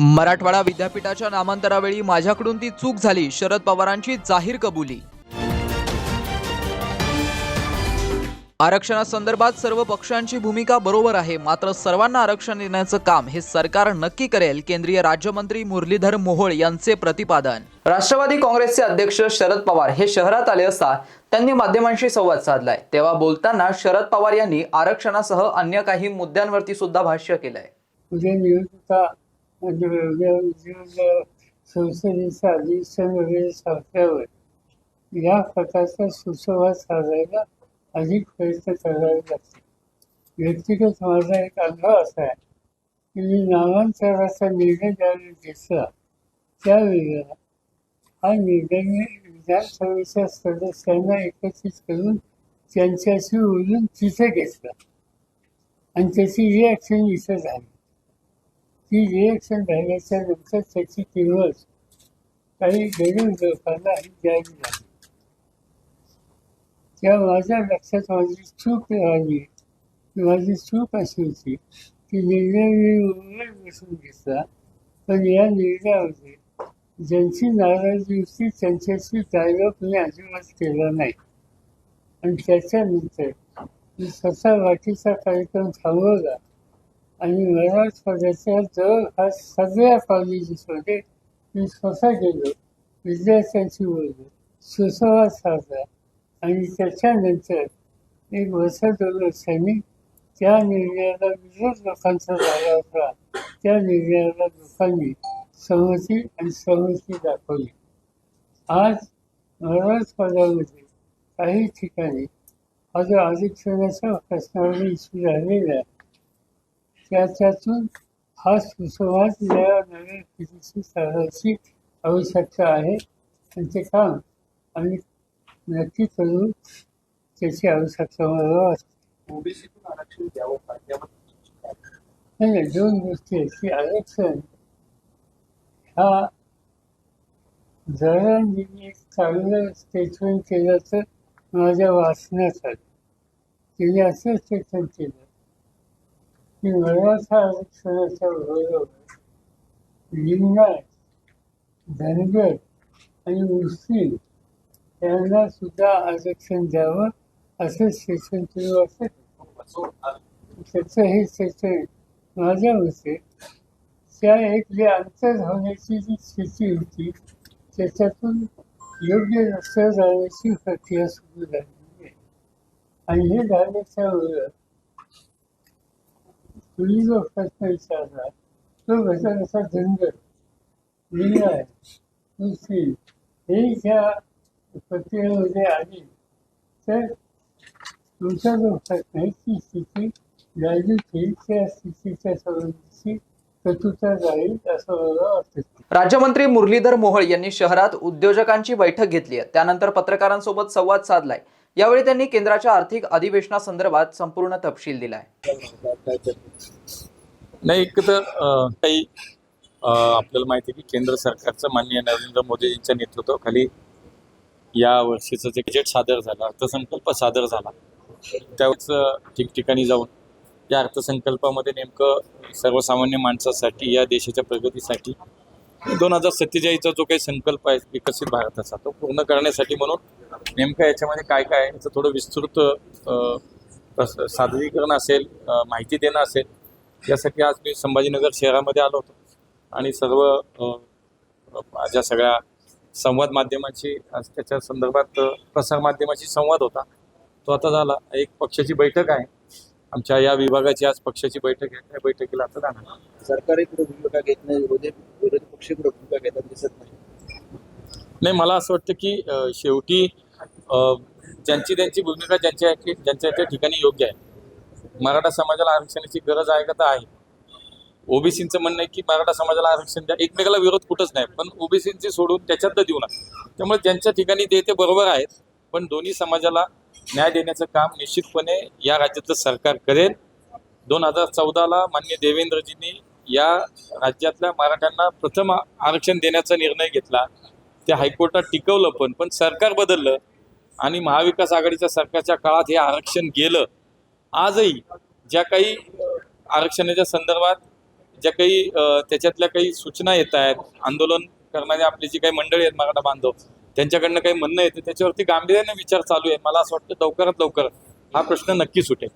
मराठवाडा विद्यापीठाच्या नामांतरावेळी माझ्याकडून ती चूक झाली शरद पवारांची जाहीर कबुली. आरक्षणासंदर्भात सर्व पक्षांची भूमिका बरोबर आहे मात्र सर्वांना आरक्षण देण्याचं काम हे सरकार नक्की करेल केंद्रीय राज्यमंत्री मुरलीधर मोहोळ यांचे प्रतिपादन. राष्ट्रवादी काँग्रेसचे अध्यक्ष शरद पवार हे शहरात आले असता त्यांनी माध्यमांशी संवाद साधलाय. तेव्हा बोलताना शरद पवार यांनी आरक्षणासह अन्य काही मुद्द्यांवरती सुद्धा भाष्य केलंय. उद्या निवडणुका म्हणजे उद्या वगैरे साधल्यावर या प्रकारचा सुसंवाद साधायला अधिक प्रयत्न करावे लागतील. व्यक्तिगत माझा एक अनुभव असा आहे की मी नामांतराचा निर्णय ज्यावेळी घेतला त्यावेळेला हा निर्णय मी विधानसभेच्या सदस्यांना एकत्रित करून त्यांच्याशी बोलून तिथे घेतला. आणि त्याची रिॲक्शन इथं झाली. ती रिएक्शन झाल्याच्यानंतर त्याची किंमत काही गरीब लोकांना ही द्यावी लागली त्या माझ्या लक्षात माझी चूक आली. की माझी चूक अशी होती की निर्णय मी मुंबईत बसून घेतला. पण या निर्णयामध्ये ज्यांची नाराजी होती त्यांच्याशी डायलॉग मी अजिबात केला नाही. आणि त्याच्यानंतर मी स्वतः वाटीचा कार्यक्रम थांबवला. आणि मराठवाड्याच्या जवळपास सगळ्या कॉलेजेसमध्ये मी स्वतः गेलो विद्यार्थ्यांशी बोललो सुसंवाद साधला आणि त्याच्यानंतर एक वर्ष दोन वर्षांनी त्या निर्णयाला विरोध लोकांचा झाला होता त्या निर्णयाला लोकांनी सहमती आणि सहमती दाखवली आज मराठवाड्यामध्ये काही ठिकाणी हा जो आरक्षणाच्या प्रश्नावर इश्यू झालेला आहे त्याच्यातून हा सुसंवाद या नव्या पिढीशी साधायची आवश्यकता आहे. आणि ते काम आम्ही नक्की करू त्याची आवश्यकता मला ओबीसीतून आरक्षण द्यावं का? नाही नाही, दोन गोष्टी आहेत. की आरक्षण हा जरांनी एक चांगलं स्टेटमेंट केलं तर माझ्या वाचण्यात आलं तिने असं स्टेटमेंट केलं. की मराठा आरक्षणाच्या बरोबर लिंगायत धनगर आणि मुस्लिम यांना सुद्धा आरक्षण द्यावं असं स्टेटमेंट तुम्ही वाचत त्याचं हे त्याचं माझ्या मते त्या एक जे अंतर होण्याची जी स्थिती होती त्याच्यातून योग्य रस्त्यावर जाण्याची प्रक्रिया सुरू झालेली आहे आणि हे झाल्याच्या वेळेला तुम्ही जो प्रश्न विचारला तो कसा कसा धनगर लिंगाय मुस्लिम हे ज्या प्रक्रियेमध्ये आली. तर तुमचा जो प्रश्न आहे ती स्थिती राजूची त्या स्थितीच्या संबंधीची राज्यमंत्री मुरलीधर मोहोळ यांनी शहरात उद्योजकांची बैठक घेतली आहे. त्यानंतर पत्रकारांसोबत संवाद साधलाय. यावेळी त्यांनी केंद्राच्या आर्थिक अधिवेशनासंदर्भात संपूर्ण तपशील दिलाय. नाही एक तर काही आपल्याला माहिती आहे की केंद्र सरकारचं माननीय नरेंद्र मोदींच्या नेतृत्वाखाली या वर्षीचं जे बजेट सादर झालं अर्थसंकल्प सादर झाला त्यावेळेस ठिकठिकाणी जाऊन या अर्थसंकल्पामध्ये नेमकं सर्वसामान्य माणसासाठी या देशाच्या प्रगतीसाठी दोन हजार सत्तेचाळीसचा जो काही संकल्प आहे विकसित भारताचा तो पूर्ण करण्यासाठी म्हणून नेमकं याच्यामध्ये काय काय आहे याचं थोडं विस्तृत सादरीकरण असेल माहिती देणं असेल यासाठी आज मी संभाजीनगर शहरामध्ये आलो होतो. आणि सर्व माझ्या सगळ्या संवाद माध्यमाची आज त्याच्या संदर्भात प्रसारमाध्यमाशी संवाद होता. तो आता झाला. एक पक्षाची बैठक आहे. आमच्या या विभागाची आज पक्षाची बैठक आहे. त्या बैठकीला आता जाणार सरकार इकडे भूमिका घेत नाही विरोधी विरोधी पक्ष भूमिका घेताना दिसत नाही. नाही मला असं वाटतं की शेवटी ज्यांची त्यांची भूमिका ज्यांच्या ज्यांच्या त्या ठिकाणी योग्य आहे. मराठा समाजाला आरक्षणाची गरज आहे का? तर आहे. ओबीसीचं म्हणणं आहे की मराठा समाजाला आरक्षण द्या. एकमेकाला विरोध कुठंच नाही. पण ओबीसींचे सोडून त्याच्यात देऊ नका. त्यामुळे ज्यांच्या ठिकाणी ते ते बरोबर आहेत पण दोन्ही समाजाला न्याय देण्याचं काम निश्चितपणे या राज्यातलं सरकार करेल. दोन हजार चौदाला मान्य देवेंद्रजींनी या राज्यातल्या मराठ्यांना प्रथम आरक्षण देण्याचा निर्णय घेतला. ते हायकोर्टात टिकवलं पण पण सरकार बदललं आणि महाविकास आघाडीच्या सरकारच्या काळात हे आरक्षण गेलं. आजही ज्या काही आरक्षणाच्या संदर्भात ज्या काही त्याच्यातल्या काही सूचना येत आहेत आंदोलन करणारे आपली जी काही मंडळी आहेत मराठा बांधव त्यांच्याकडनं काही म्हणणं येतं त्याच्यावरती गांभीर्याने विचार चालू आहे. मला असं वाटतं लवकरात लवकर हा प्रश्न नक्की सुटेल.